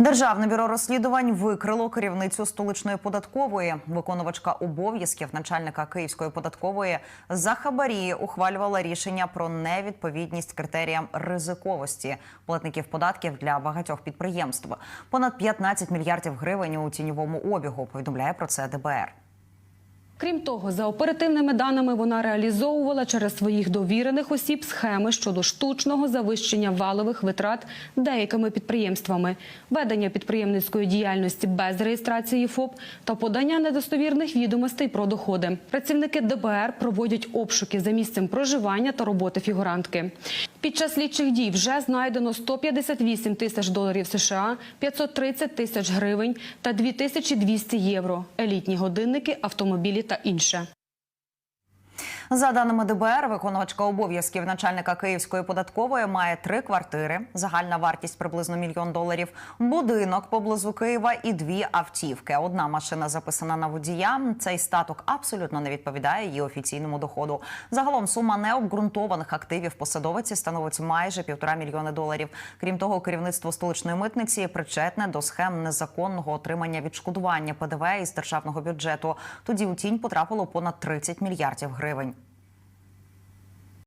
Державне бюро розслідувань викрило керівницю столичної податкової. Виконувачка обов'язків начальника Київської податкової за хабарі ухвалювала рішення про невідповідність критеріям ризиковості платників податків для багатьох підприємств. Понад 15 мільярдів гривень у тіньовому обігу. Повідомляє про це ДБР. Крім того, за оперативними даними вона реалізовувала через своїх довірених осіб схеми щодо штучного завищення валових витрат деякими підприємствами, ведення підприємницької діяльності без реєстрації ФОП та подання недостовірних відомостей про доходи. Працівники ДБР проводять обшуки за місцем проживання та роботи фігурантки. Під час слідчих дій вже знайдено 158 тисяч доларів США, 530 тисяч гривень та 2200 євро, елітні годинники, автомобілі та інше. За даними ДБР, виконувачка обов'язків начальника Київської податкової має три квартири, загальна вартість приблизно мільйон доларів, будинок поблизу Києва і дві автівки. Одна машина записана на водія. Цей статок абсолютно не відповідає її офіційному доходу. Загалом сума необґрунтованих активів посадовиці становить майже півтора мільйони доларів. Крім того, керівництво столичної митниці причетне до схем незаконного отримання відшкодування ПДВ із державного бюджету. Тоді у тінь потрапило понад 30 мільярдів гривень.